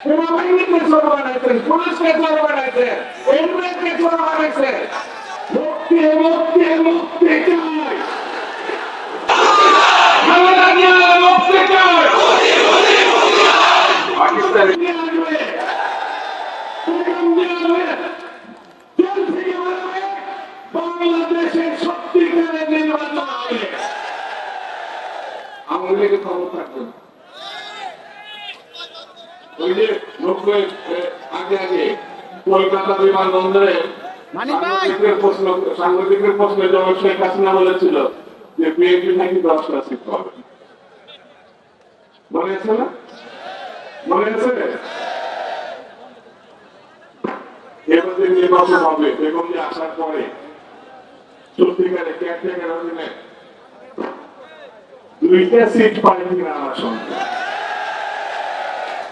সেনাবাহিনীকে চোর বানাইছেন পুলিশকে চোর বানাইছেন রেলওয়েকে চোর বানাইছেন মুক্তি মুক্তি মুক্তি চাই। বাংলাদেশের সত্যিকারের নির্বাচন আওয়ামী লীগের ক্ষমতা থাকবে ওই যে নব্বই আগে আগে কলকাতা বিমানবন্দরে সাংবাদিকদের প্রশ্ন সাংবাদিকদের শেখ হাসিনা বলেছিল যে বিএনপি নাকি দশটা সিট পাবে। মনে আছে না? মনে আছে? এবার যে নির্বাচন হবে বেগম যে আসার পরে সত্যিকারে কেয়ারটেকার দুইটা সিট পাই কিনা আমার সঙ্গে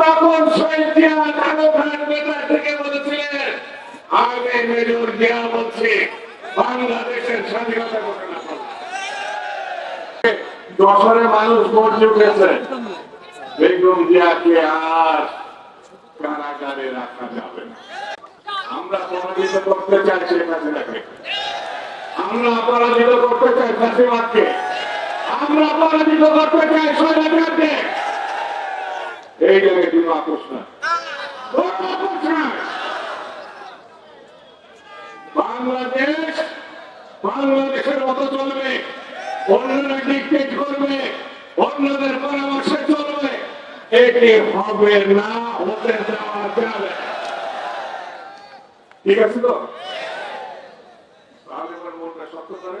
তখন থেকে বলেছিলেন মেজর বাংলাদেশের স্বাধীনতা করো যশোরে মানুষ গর্জে উঠেছে। বেগম জিয়াকে আর কারাগারে রাখা যাবে না। আমরা পরাজিত করতে চাই শেখ হাসিনাকে। আমরা পরাজিত করতে চাই ফাঁসিবাদকে। আমরা পরাজিত করতে চাই স্বৈরাচারকে। এই জায়গায় কোনো আপোষ বাংলাদেশের মতো চলবে অন্যরা করবে, অন্যদের পরামর্শে চলবে। এটি হবে না হতে দেওয়া ঠিক আছে তো তাহলে এবার মনটা শক্ত করে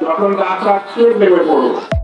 যখন গাছ আসছে নেমে পড়ব